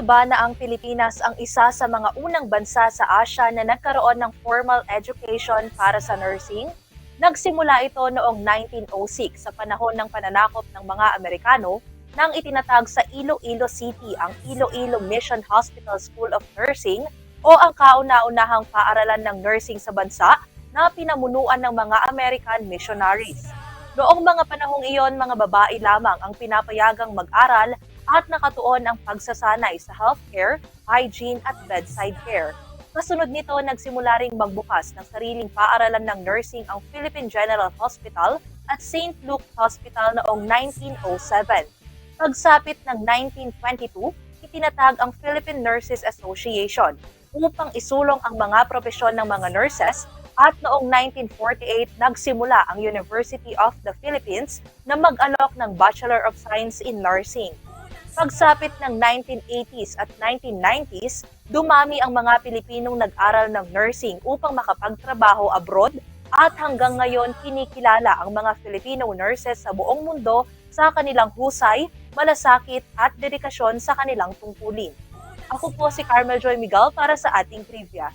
niyo ba na ang Pilipinas ang isa sa mga unang bansa sa Asia na nagkaroon ng formal education para sa nursing? Nagsimula ito noong 1906 sa panahon ng pananakop ng mga Amerikano nang itinatag sa Iloilo City ang Iloilo Mission Hospital School of Nursing o ang kauna-unahang paaralan ng nursing sa bansa na pinamunuan ng mga American missionaries. Noong mga panahong iyon, mga babae lamang ang pinapayagang mag-aral at nakatuon ang pagsasanay sa healthcare, hygiene at bedside care. Kasunod nito, nagsimula ring magbukas ng sariling paaralan ng nursing ang Philippine General Hospital at St. Luke Hospital noong 1907. Pagsapit ng 1922, itinatag ang Philippine Nurses Association upang isulong ang mga propesyon ng mga nurses at noong 1948 nagsimula ang University of the Philippines na mag-alok ng Bachelor of Science in Nursing. Pagsapit ng 1980s at 1990s, dumami ang mga Pilipinong nag-aral ng nursing upang makapagtrabaho abroad at hanggang ngayon kinikilala ang mga Filipino nurses sa buong mundo sa kanilang husay, malasakit at dedikasyon sa kanilang tungkulin. Ako po si Carmel Joy Miguel para sa ating trivia.